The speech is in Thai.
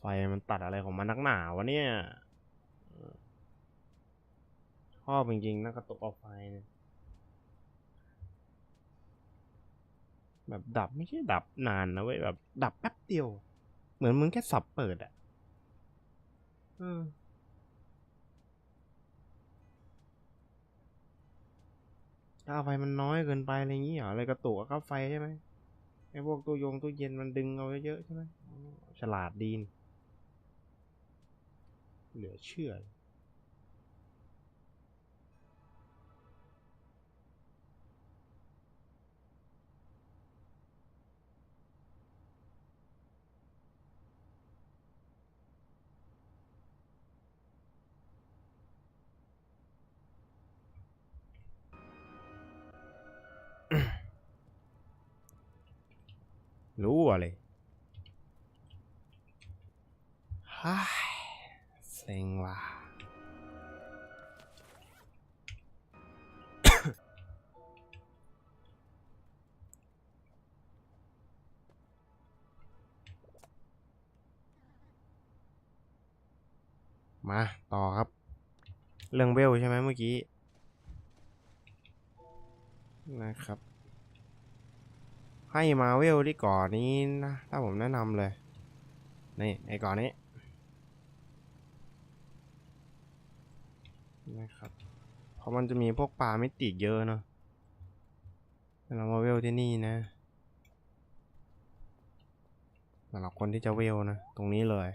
ไฟมันตัดอะไรของมันนักหนาวะเนี่ยเออชอบจริงๆนะกระตุกเอาไฟเนี่ยแบบดับไม่ใช่ดับนานนะเว้ยแบบ ดับแป๊บเดียว เหมือนมึงแค่สับเปิดอะเออค่าไฟมันน้อยเกินไปอะไรอย่างงี้เหรออะไรกระตุกกับค่าไฟใช่ไหมไอ้พวกตู้ยงตู้เย็นมันดึงเอาเยอะๆใช่ไหมอ๋อฉลาดดีน เหลือเชื่อ รู้อะไรฮ่า ซ็งว่ะมาต่อครับ เรื่องเวลใช่ไหมเมื่อกี้ นะครับ ให้มาเวลที่ก่อนนี้นะ ถ้าผมแนะนำเลย นี่ ไอ้ก่อนนี้ นะครับ เพราะมันจะมีพวกปลาไม่ติดเยอะเนาะให้เรามาเวลที่นี่นะสำหรับคนที่จะเวลนะ ตรงนี้เลย